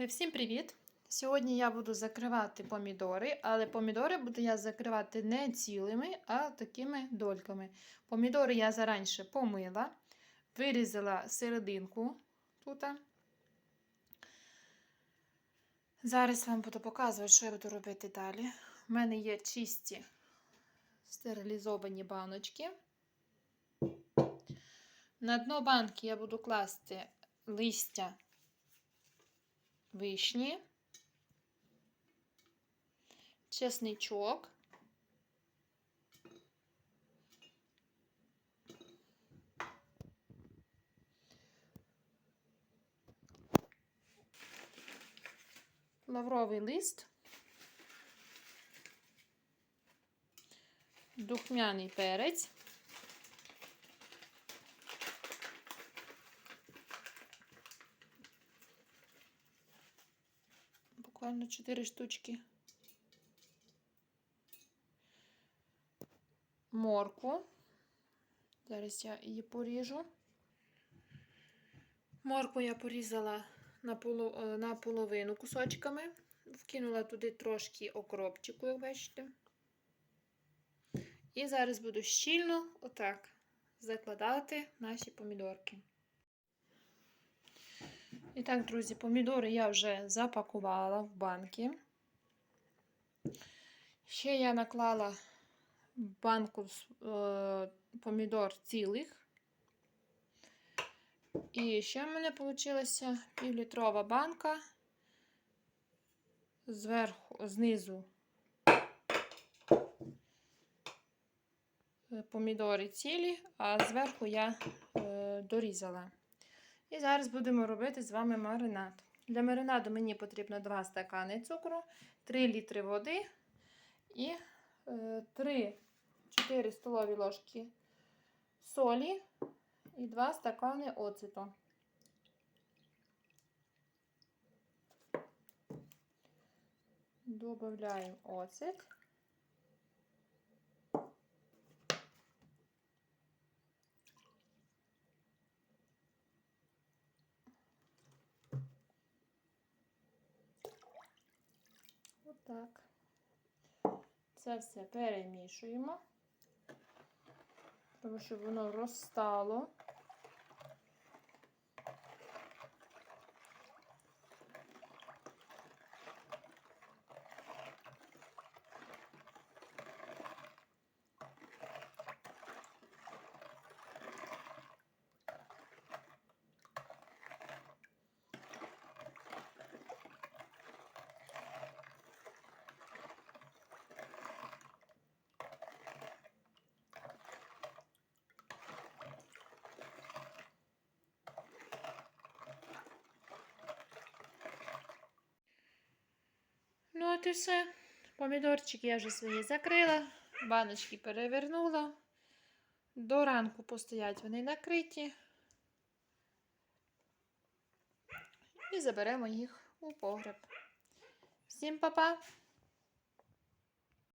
Е, Всім привіт! Сьогодні я буду закривати помідори, але помідори буду я закривати не цілими, а такими дольками. Помідори я зараніше помила, вирізала серединку тут. Зараз вам буду показувати, що я буду робити далі. У мене є чисті стерилізовані баночки. На дно банки я буду класти листя вишні, чесничок, лавровий лист, духмяний перець. Буквально 4 штучки. Морку. Зараз я її поріжу. Морку я порізала е, на половину кусочками. Вкинула туди трошки окропчику, як бачите. І зараз буду щільно отак закладати наші помідорки. І так, друзі, помідори я вже запакувала в банки. Ще я наклала банку е, помідор цілих. І ще в мене вийшла півлітрова банка. Зверху, знизу помідори цілі, а зверху я е, дорізала. І зараз будемо робити з вами маринад. Для маринаду мені потрібно 2 стакани цукру, 3 літри води і 3-4 столові ложки солі і 2 стакани оцету. Добавляємо оцет. Отак. Це все перемішуємо, тому щоб воно розстало. От і все. Помідорчики я вже свої закрила, баночки перевернула. До ранку постоять вони накриті. І заберемо їх у погреб. Всім па-па!